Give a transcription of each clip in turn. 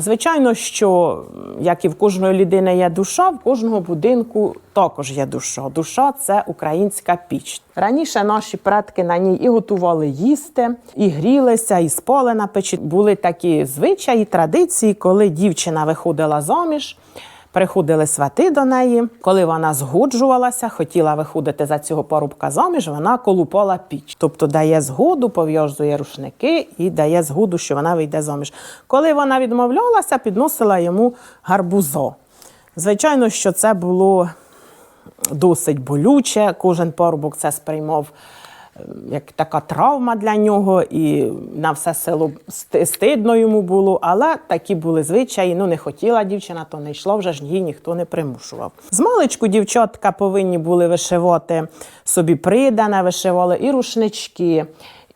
Звичайно, що як і в кожної людини є душа, в кожного будинку також є душа. Душа це українська піч. Раніше наші предки на ній і готували їсти, і грілися, і спали на печі. Були такі звичаї, традиції, коли дівчина виходила заміж. Приходили свати до неї. Коли вона згоджувалася, хотіла виходити за цього парубка заміж, вона колупала піч. Тобто дає згоду, пов'язує рушники і дає згоду, що вона вийде заміж. Коли вона відмовлялася, підносила йому гарбузо. Звичайно, що це було досить болюче. Кожен парубок це сприймав як така травма для нього, і на все село стидно йому було. Але такі були звичаї. Ну не хотіла дівчина, то не йшло вже ж її ніхто не примушував. З маличку дівчатка повинні були вишивати собі придане, вишивали і рушнички.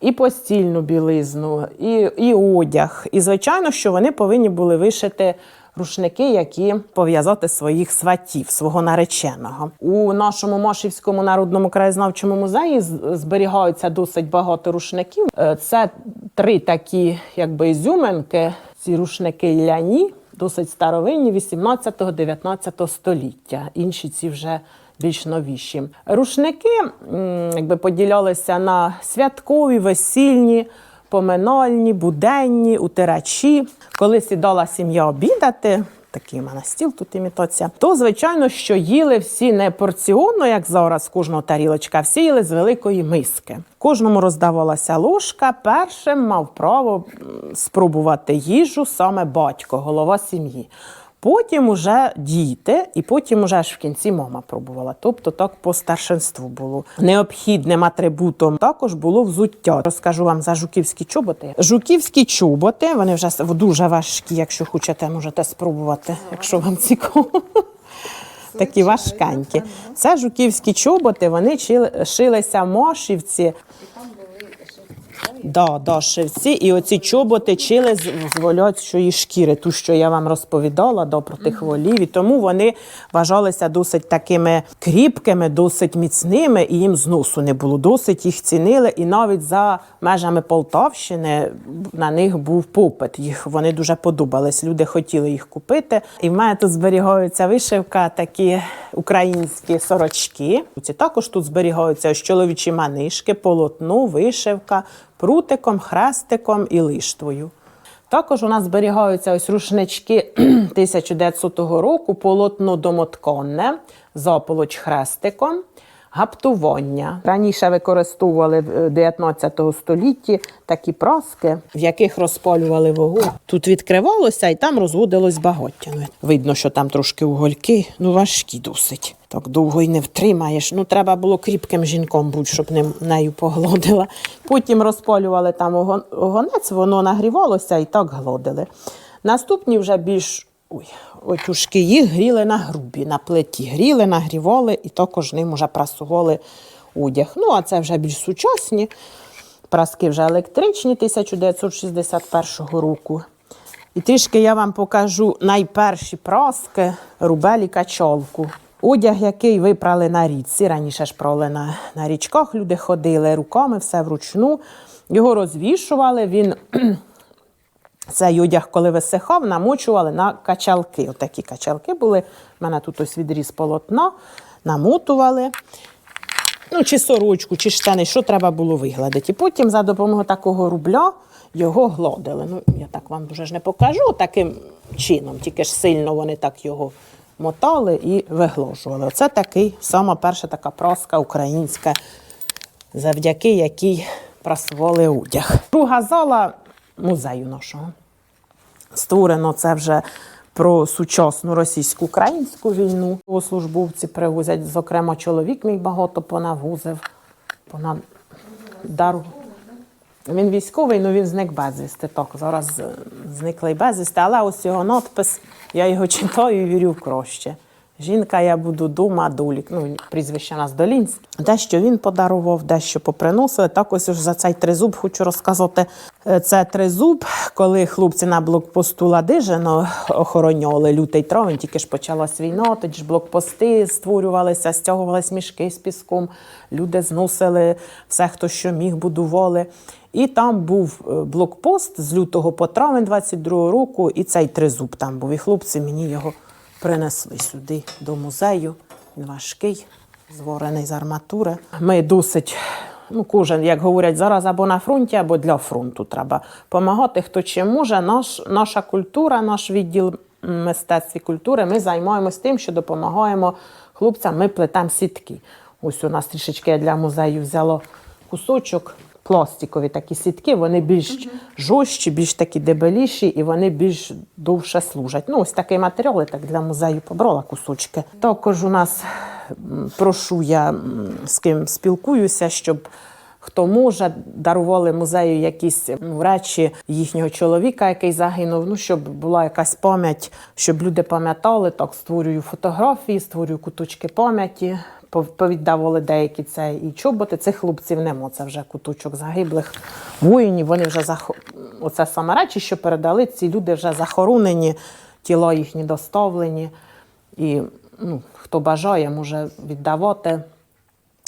І постільну білизну, і, і одяг. І звичайно, що вони повинні були вишити рушники, які пов'язати своїх сватів, свого нареченого. У нашому Машівському народному краєзнавчому музеї зберігаються досить багато рушників. Е, Це три такі, якби ізюминки. Ці рушники ляні, досить старовинні, 18-19 століття. Інші ці вже більш новіші. Рушники якби поділялися на святкові, весільні, поминальні, буденні, утирачі. Коли сідала сім'я обідати, такий в мене стіл тут імітація, то звичайно, що їли всі не порціонно, як зараз з кожного тарілочка, всі їли з великої миски. Кожному роздавалася ложка. Першим мав право спробувати їжу саме батько, голова сім'ї. Потім уже діти, і потім уже аж в кінці мама пробувала. Тобто так по старшинству було. Необхідним атрибутом також було взуття. Розкажу вам за жуківські чоботи. Жуківські чоботи, вони вже дуже важкі, якщо хочете, можете спробувати, якщо вам цікаво. Такі важкенькі. Це жуківські чоботи, вони шилися в Мошівці. Да, да, шивці. І оці чоботи чили з, з волячої шкіри, ту, що я вам розповідала, да, про тих волів. І тому вони вважалися досить такими кріпкими, досить міцними, і їм зносу не було. Досить їх цінили. І навіть за межами Полтавщини на них був попит. Їх вони дуже подобались. Люди хотіли їх купити. І в мене тут зберігаються вишивка, такі українські сорочки. Також тут зберігаються чоловічі манишки, полотно, вишивка, прутиком, хрестиком і лиштвою. Також у нас зберігаються ось рушнички 1900 року, полотно домотконне, заполоч хрестиком, гаптування. Раніше використовували в 19 столітті такі праски, в яких розпалювали вогонь. Тут відкривалося і там розводилось багаття. Ну, Видно, що там трошки угольки, ну важкі досить. Так довго й не втримаєш. Ну, треба було кріпким жінком бути, щоб ним нею погладила. Потім розпалювали там огонець, воно нагрівалося і так гладили. Наступні вже більш ой, отюшки їх гріли на грубі, на плиті. Гріли, нагрівали і також ним вже прасували одяг. Ну, а це вже більш сучасні. Праски вже електричні 1961 року. І трішки я вам покажу найперші праски рубелі качолку. Одяг, який випрали на річці. Раніше ж прали на, на річках, люди ходили руками, все вручну. Його розвішували. Він цей одяг, коли висихав, намочували на качалки. Отакі качалки були. У мене тут ось відріз полотна, намотували. Ну, чи сорочку, чи штани, що треба було вигладити. І потім за допомогою такого рубля його гладили. Ну, я так вам дуже ж не покажу таким чином, тільки ж сильно вони так його мотали і виглажували. Оце такий, сама перша така праска українська, завдяки якій прасували одяг. Друга зала музею нашого. Створено це вже про сучасну російсько-українську війну. Службовці привозять, зокрема, чоловік мій багато понавозив, понад дару. Він військовий, ну він зник безвісти. Так, зараз зниклий безвісти, але ось його надпис, я його читаю і вірю в краще. Жінка, я буду дома, долік. Ну, прізвище нас Долінське. Дещо він подарував, дещо поприносили. Так ось уж за цей тризуб хочу розказати. Е, Це тризуб, коли хлопці на блокпосту Ладижино охороняли лютий травень, тільки ж почалась війна, тоді ж блокпости створювалися, стягувались мішки з піском, люди зносили все, хто що міг, будували. І там був е, блокпост з лютого по травень 22 року, і цей тризуб там був. І хлопці мені його принесли сюди до музею. Він важкий, зворений з арматури. Ми досить, ну кожен, як говорять, зараз або на фронті, або для фронту треба допомагати, хто чим може. Наш, наша культура, наш відділ мистецтв і культури, ми займаємось тим, що допомагаємо хлопцям, ми плетемо сітки. Ось у нас трішечки для музею взяло кусочок. Пластикові такі сітки, вони більш жорстчі, більш такі дебеліші і вони більш довше служать. Ну, ось такий матеріал, я так для музею побрала кусочки. Також у нас прошу я з ким спілкуюся, щоб хто може, дарували музею якісь ну, речі їхнього чоловіка, який загинув. Ну, щоб була якась пам'ять, щоб люди пам'ятали. Так створюю фотографії, створюю куточки пам'яті. Пов- Повіддавали деякі це і чоботи. Цих хлопців нема. Це вже куточок загиблих воїнів. Вони вже зах... оце саме речі, що передали. Ці люди вже захоронені, тіла їхні доставлені. І ну, хто бажає, може віддавати.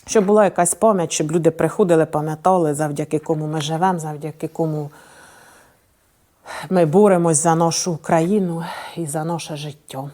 Щоб була якась пам'ять, щоб люди приходили, пам'ятали, завдяки кому ми живемо, завдяки кому ми боремось за нашу країну і за наше життя.